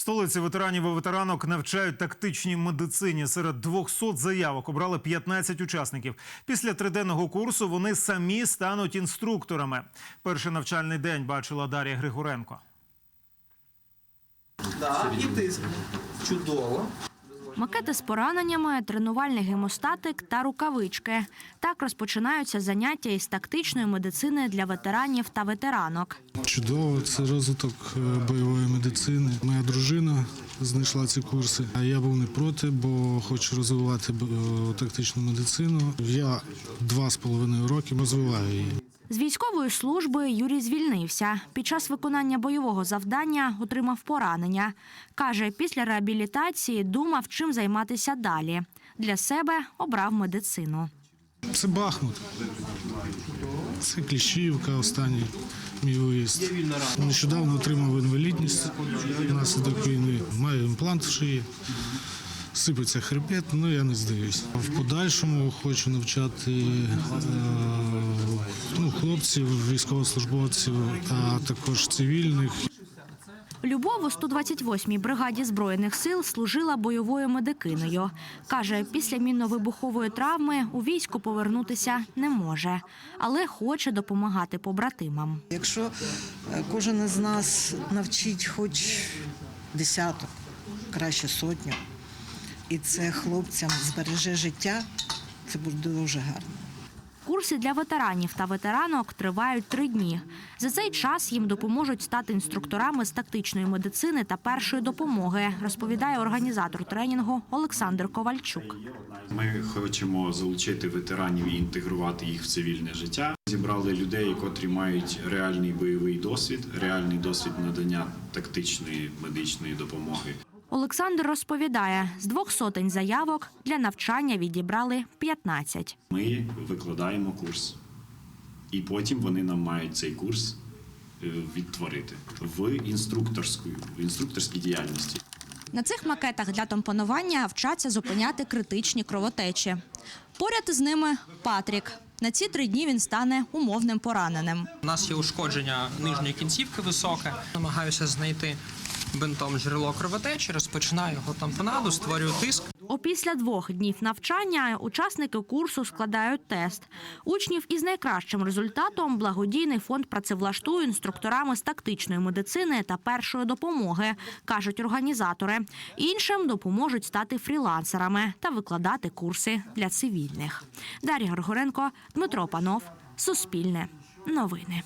Столиці ветеранів і ветеранок навчають тактичній медицині. Серед 200 заявок обрали 15 учасників. Після триденного курсу вони самі стануть інструкторами. Перший навчальний день бачила Дар'я Григоренко. Так, і тиск. Чудово. Макети з пораненнями, тренувальний гемостатик та рукавички. Так розпочинаються заняття із тактичної медицини для ветеранів та ветеранок. Чудово, це розвиток е, бойової медицини. Моя дружина знайшла ці курси. А я був не проти, бо хочу розвивати е, тактичну медицину. Я два з половиною роки розвиваю її. З військової служби Юрій звільнився. Під час виконання бойового завдання отримав поранення. Каже, після реабілітації думав, чим займатися далі. Для себе обрав медицину. Це Бахмут. Це Кліщівка, останній мій виїзд. Нещодавно отримав інвалідність внаслідок війни. Маю імплант в шиї. Сипеться хребет, ну я не здаюсь. В подальшому хочу навчати е, ну, хлопців, військовослужбовців, а також цивільних. Любов у 128-й бригаді збройних сил служила бойовою медикиною. Каже, після мінно-вибухової травми у військо повернутися не може, але хоче допомагати побратимам. Якщо е, кожен із нас навчить хоч десяток, краще сотню, і це хлопцям збереже життя, це буде дуже гарно. Курси для ветеранів та ветеранок тривають три дні. За цей час їм допоможуть стати інструкторами з тактичної медицини та першої допомоги, розповідає організатор тренінгу Олександр Ковальчук. Ми хочемо залучити ветеранів і інтегрувати їх в цивільне життя. Зібрали людей, котрі мають реальний бойовий досвід, реальний досвід надання тактичної медичної допомоги. Олександр розповідає, з двох сотень заявок для навчання відібрали 15. Ми викладаємо курс, і потім вони нам мають цей курс е, відтворити в інструкторську, в інструкторській діяльності. На цих макетах для тампонування вчаться зупиняти критичні кровотечі. Поряд із ними Патрік. На ці три дні він стане умовним пораненим. У нас є ушкодження нижньої кінцівки високе. Намагаюся знайти бинтом джерело кровотечі, розпочинаю його тампонаду, створюю тиск. Опісля двох днів навчання учасники курсу складають тест. Учнів із найкращим результатом благодійний фонд працевлаштує інструкторами з тактичної медицини та першої допомоги, кажуть організатори. Іншим допоможуть стати фрілансерами та викладати курси для цивільних. Дар'я Горгоренко, Дмитро Панов, Суспільне, Новини.